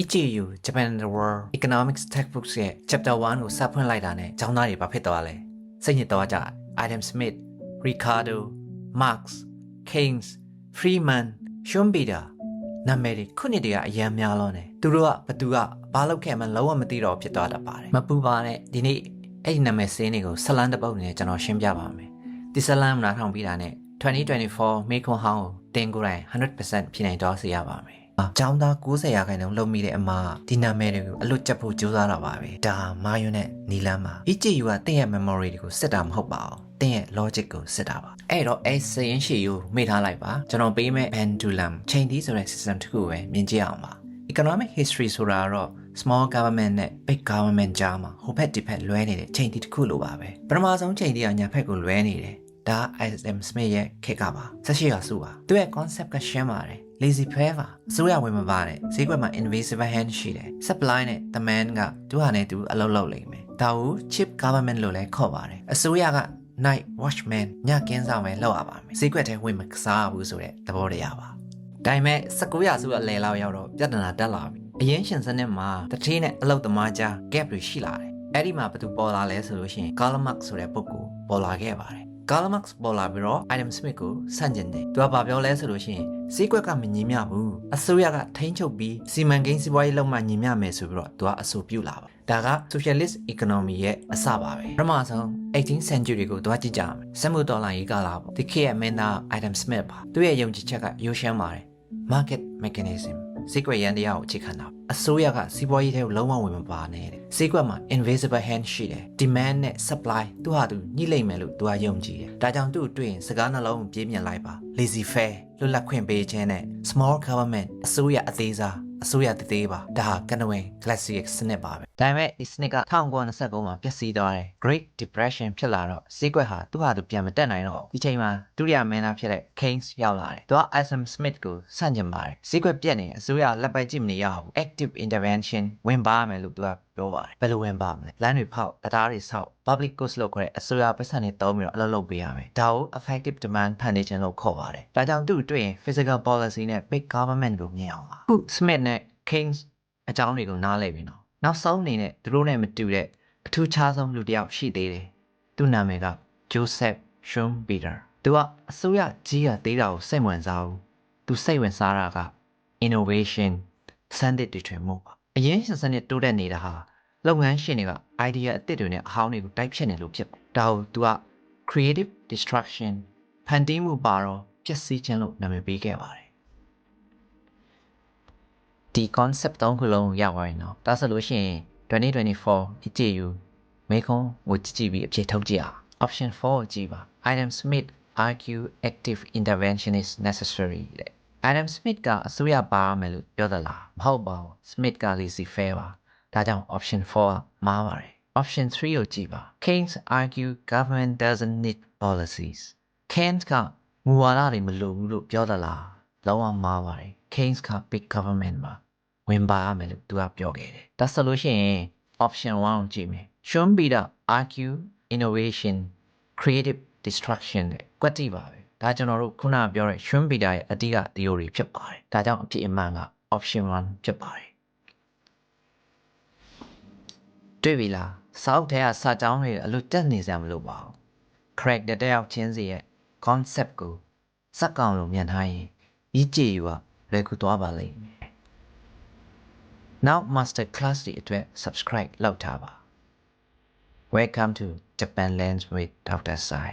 EJU Japan and the World Economics Textbooks ရဲ့ Chapter 1ကိုစဖွင့်လိုက်တာနဲ့ကျောင်းသားတွေဘာဖြစ်သွားလဲစိတ်ညစ်သွားကြ Adam Smith Ricardo Marx Keynes Freeman Schumpeter နာမည်တွေခုနှစ်တည်းကအများများလို့နေသူတို့ကဘသူကဘာလုပ်ခဲ့မှလုံးဝမသိတော့ဖြစ်သွားတတ်ပါတယ်မပူပါနဲ့ဒီနေ့အဲ့ဒီနာမည်စင်းတွေကိုဆလန်တစ်ပုတ်နဲ့ကျွန်တော်ရှင်းပြပါမယ်ဒီဆလန်နားထောင်ပြီးတာနဲ့2024မေခွန်ဟောင်းကိုတင်ကိုယ်တိုင်100%ဖြစ်နိုင်တော့စေရပါမယ်။ ကျောင်းသား90ရာခိုင်နှုန်းလုံမိတဲ့အမဒီနာမည်တွေကိုအလွတ်ကျက်ဖို့ကြိုးစားတာပါပဲ။ဒါမာယွန်းနဲ့နီလန်းပါ။ EJU ကတင့်ရဲ့ memory တွေကိုစစ်တာမဟုတ်ပါဘူး။တင့်ရဲ့ logic ကိုစစ်တာပါ။အဲ့တော့အဲ့စရင်ရှည်ကိုမေ့ထားလိုက်ပါ။ကျွန်တော်ပေးမဲ့ pendulum ချိန်သီးဆိုတဲ့ system တစ်ခုပဲမြင်ကြည့်အောင်ပါ။ economic history ဆိုတာကတော့ small government နဲ့ big government ကြားမှာဟိုဘက်ဒီဘက်လွဲနေတဲ့ချိန်တီတစ်ခုလိုပါပဲပထမဆုံးချိန်တီကညာဘက်ကိုလွဲနေတယ်ဒါ ISM Smith ရဲ့ခေတ်ကပါဆက်ရှိရစုပါသူရဲ့ concept ကရှင်းပါတယ် lazy pair ပါအစိုးရဝင်မပါတဲ့ဈေးကွက်မှာ invisible hand ရှိတယ် supply နဲ့ demand ကသူဟာနဲ့သူအလုပ်လုပ်လိမ့်မယ်ဒါကို chip government လို့လည်းခေါ်ပါတယ်အစိုးရက night watchman ညကင်းဆောင်ပဲလောက်ရပါမယ်ဈေးကွက်ထဲဝင်မကစားဘူးဆိုတဲ့သဘောတရားပါဒါပေမဲ့19ရာစုအလယ်လောက်ရောက်တော့ပြဿနာတက်လာပြီအရင်ရှင်စနစ်မှာတထေးနဲ့အလုတ်သမားကြား gap တွေရှိလာတယ်အဲ့ဒီမှာဘယ်သူပေါ်လာလဲဆိုလို့ရှိရင် Karl Marx ဆိုတဲ့ပုဂ္ဂိုလ်ပေါ်လာခဲ့ပါတယ် Karl Marx ပေါ်လာပြီးတော့ Adam Smith ကိုဆန့်ကျင်တယ်သူကဘာပြောလဲဆိုလို့ရှိရင် ဈေးကွက်ကမညီမျှဘူးအစိုးရကထိန်းချုပ်ပြီးစီမံကိန်းစီးပွားရေးလုပ်မှညီမျှမယ်ဆိုပြီးတော့သူကအဆိုပြုလာပါဒါက socialist economy ရဲ့အစပါပဲပထမဆုံး18 century ကိုတွားကြည့်ကြမယ်စက်မှုဒေါ်လာရေးကာလပေါ့ဒီခေတ်ရဲ့မင်းသား Adam Smith ပါသူရဲ့ယုံကြည်ချက်ကရိုးရှင်းပါတယ် market mechanism ဈေးကွက်ရန်တရားကိုအခြေခံတာအစိုးရကစီးပွားရေးထဲကိုလုံးဝဝင်မပါနဲ့တဲ့ဈေးကွက်မှာ invisible hand ရှိတယ် demand နဲ့ supply သူဟာသူညှိလိမ့်မယ်လို့သူကယုံကြည်တယ်ဒါကြောင့်သူ့တွေ့ရင်စကားနှလုံးပြေးမြင်လိုက်ပါ lazy fair လွတ်လပ်ခွင့်ပေးခြင်းနဲ့ small government အစိုးရအသေးစား အစိုးရတသေးပါဒါဟာကနဝင် classic စနစ်ပါပဲဒါပေမဲ့ဒီစနစ်က1929မှာပျက်စီးသွားတယ် Great Depression ဖြစ်လာတော့ဈေးကွက်ဟာသူ့ဟာသူပြန်မတက်နိုင်တော့ဒီချိန်မှာဒုတိယမင်းသားဖြစ်တဲ့ Keynes ရောက်လာတယ်သူက Adam Smith ကိုဆန့်ကျင်ပါတယ်ဈေးကွက်ပြက်နေအစိုးရလက်ပိုက်ကြည့်မနေရဘူး active intervention ဝင်ပါမယ်လို့သူက ပြောပါတယ်ဘယ်လိုဝင်ပါမလဲလမ်းတွေဖောက်တရားတွေဆောက် public goods လို့ခေါ်တဲ့အစိုးရပတ်စံတွေတုံးပြီးတော့အလုပ်လုပ်ပေးရမယ်ဒါကို effective demand foundation လို့ခေါ်ပါတယ်ဒါကြောင့်သူ့တွေ့ရင် physical policy နဲ့ big government ကိုမြင်အောင်ပါခု Smith နဲ့ Keynes အကြောင်းတွေကိုနားလည်ပြီနော်နောက်ဆုံးအနေနဲ့သူတို့နဲ့မတူတဲ့အထူးခြားဆုံးလူတစ်ယောက်ရှိသေးတယ်သူ့နာမည်က Joseph Schumpeter သူကအစိုးရကြီးရသေးတာကိုစိတ်ဝင်စားဘူးသူစိတ်ဝင်စားတာက innovation စမ်းသစ်တွေထွင်မှုပါ အရင်ရှင်စနစ်တိုးတက်နေတာဟာလုပ်ငန်းရှင်တွေက idea အသစ်တွေနဲ့အဟောင်းတွေကိုတိုက်ဖြတ်နေလို့ဖြစ်တယ်ဒါကိုသူက creative destruction ဖန်တီးမှုပါတော့ပျက်စီးခြင်းလို့နာမည်ပေးခဲ့ပါတယ်ဒီ concept သုံးခုလုံးကိုရောက်သွားရင်တော့ဒါဆိုလို့ရှိရင်2024 EJU မေခွန်းကိုကြည့်ကြည့်ပြီးအဖြေထုတ်ကြည့်အောင် option 4ကိုကြည့်ပါ Adam Smith argue active intervention is necessary တဲ့ Adam Smith ကအစိုးရပါရမယ်လို့ပြောသလားမဟုတ်ပါဘူး Smith က lazy fair ပါဒါကြောင့် option 4ကမှားပါတယ် option 3ကိုကြည့်ပါ Keynes argue government doesn't need policies Keynes ကမူဝါဒတွေမလိုဘူးလို့ပြောသလားလုံးဝမှားပါတယ် Keynes က big government ပါဝင်ပါရမယ်လို့သူကပြောခဲ့တယ်ဒါဆိုလို့ရှိရင် option 1ကိုကြည့်မယ် Schumpeter argue innovation creative destruction တဲ့ကွက်တိပါပဲ ဒါကျွန်တော်တို့ခုနကပြောတဲ့ Schumpeter ရဲ့အဓိက theory ဖြစ်ပါတယ်ဒါကြောင့်အဖြစ်အမှန်က option 1ဖြစ်ပါတယ်တွေ့ပြီလားစောက်ထဲကစာကြောင်းတွေအလိုတက်နေစရာမလိုပါဘူး character တယောက်ချင်းစီရဲ့ concept ကိုစက်ကောင်လိုမြင်ထားရင်ဤကြည်ယူကလွယ်ကူသွားပါလိမ့်မယ်နောက် master class တွေအတွက် subscribe လုပ်ထားပါ Welcome to Japan Lens with Dr. Sai